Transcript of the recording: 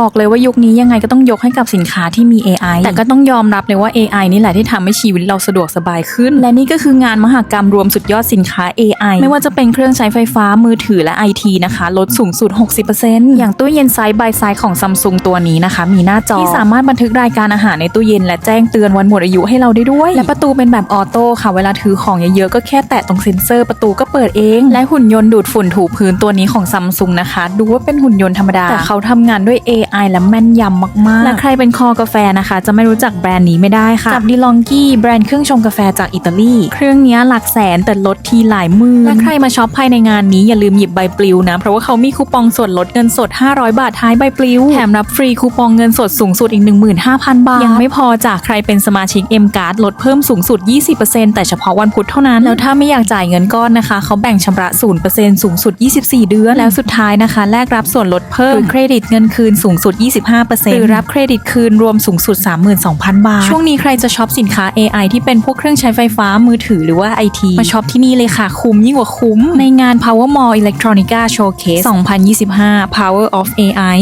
บอกเลยว่ายุคนี้ยังไงก็ต้องยกให้กับสินค้าที่มี AI แต่ก็ต้องยอมรับเลยว่า AI นี่แหละที่ทำให้ชีวิตเราสะดวกสบายขึ้น และนี่ก็คืองานมหกรรมรวมสุดยอดสินค้า AI ไม่ว่าจะเป็นเครื่องใช้ไฟฟ้ามือถือและ IT นะคะ ลดสูงสุด 60%อย่างตู้เย็นไซส์บายไซส์ของซัมซุงตัวนี้นะคะ มีหน้าจอที่สามารถบันทึกรายการอาหารในตู้เย็นและแจ้งเตือนวันหมดอายุให้เราได้ด้วย และประตูเป็นแบบออโต้ค่ะ เวลาถือของเยอะๆก็แค่แตะตรงเซ็นเซอร์ประตูก็เปิดเอง และหุ่นยนต์ดูดฝุ่นถูพื้นตัวนี้ของซัมซุงนะคะ ดูว่าเป็นหุ่นยนต์ธรรมดาแต่เขาทำงานด้วย AI และแม่นยำมากๆ และใครเป็นคอกาแฟนะคะ จะไม่รู้จักแบรนด์นี้ไม่ได้ค่ะ กับดิลองกี้แบรนด์เครื่องชงกาแฟจากอิตาลี เครื่องเนี้ยหลักแสนแต่ลดทีหลายหมื่นและใครมาช็อปภายในงานนี้อย่าลืมหยิบใบปลิวนะ เพราะว่าเขามีคูปองส่วนลดเงินสด 500 บาทท้ายใบปลิว แถมรับฟรีคูปองเงินสดสูงสุดอีก 15,000 บาท ยังไม่พอจากใครเป็นสมาชิก M Card ลดเพิ่มสูงสุด 20%แต่เฉพาะวันพุธเท่านั้น แล้วถ้าไม่อยากจ่ายเงินก้อนนะคะ เขาแบ่งชำระ0%สูงสุด 24 เดือน แล้วสุดท้ายนะคะ แลกรับส่วนลดเพิ่มหรือเครดิตเงินคืนสูงสุด 25%หรือรับเครดิตคืนรวมสูงสุด 32,000 บาท ช่วงนี้ใครจะช็อปสินค้า AI ที่เป็นพวกเครื่องใช้ไฟฟ้ามือถือหรือว่า IT มาช็อปที่นี่เลยค่ะ คุ้มยิ่งกว่าคุ้ม ในงาน Power Mall Electronica Showcase 2025 Power of AI